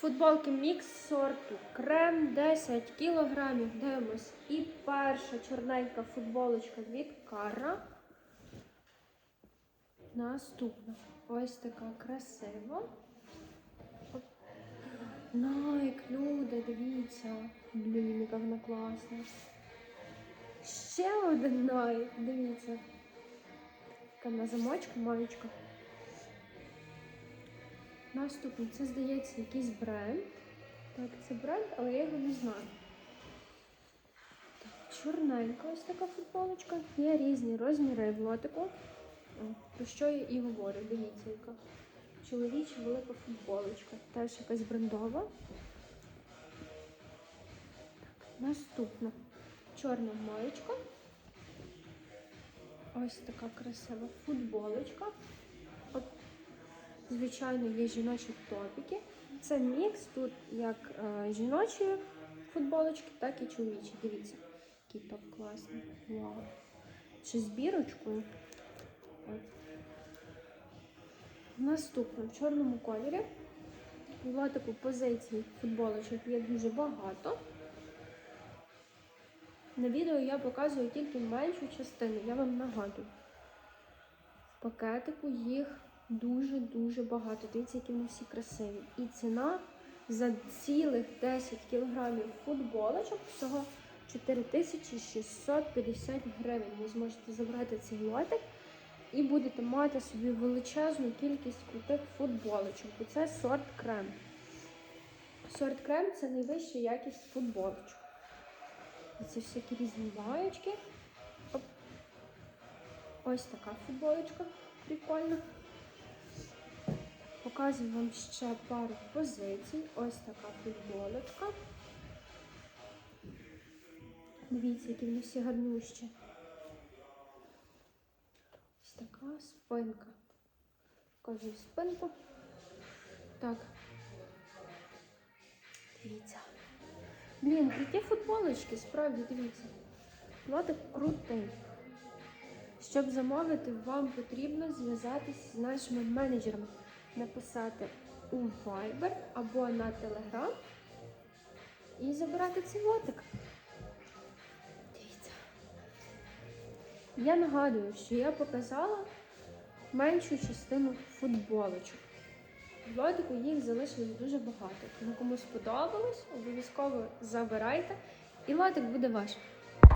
Футболки мікс сорту, крем 10 кілограмів. Дивимось. І перша чорненька футболочка від Кара. Наступна. Ось така красива. Найк, люди, дивіться. Блін, яка вона класна. Ще один найк, дивіться. Така на замочку, маєчка. Наступний, це здається якийсь бренд. Так, це бренд, але я його не знаю. Так, чорненька ось така футболочка. Є різні розміри в лотику. Про що я і говорю, дивіться, яка чоловіча велика футболочка. Теж якась брендова. Так, наступна чорна маєчка. Ось така красива футболочка. Звичайно, є жіночі топіки. Це мікс тут як е, жіночі футболочки, так і чоловічі. Дивіться, який топ класний. Вау. Чи з бірочкою. Наступно в чорному кольорі. В лотику позицій футболочок є дуже багато. На відео я показую тільки меншу частину, я вам нагадую. В пакетику їх дуже-дуже багато. Дивіться, які вони всі красиві. І ціна за цілих 10 кілограмів футболочок всього 4650 гривень. Ви зможете забрати цей лотик і будете мати собі величезну кількість крутих футболочок. І це сорт крем. Сорт крем це найвища якість футболочок. Це всякі різні баєчки. Ось така футболочка. Прикольна. Показую вам ще пару позицій. Ось така футболочка. Дивіться, які вони всі гарнющі. Ось така спинка. Показую спинку. Так. Дивіться. Блін, круті футболочки, справді дивіться. Лотик крутий. Щоб замовити, вам потрібно зв'язатися з нашими менеджерами, написати у Viber або на Telegram і забирати цей лотик. Дивіться. Я нагадую, що я показала меншу частину футболочок. В лотику їх залишилось дуже багато. Тому кому сподобалось, обов'язково забирайте, і лотик буде ваш.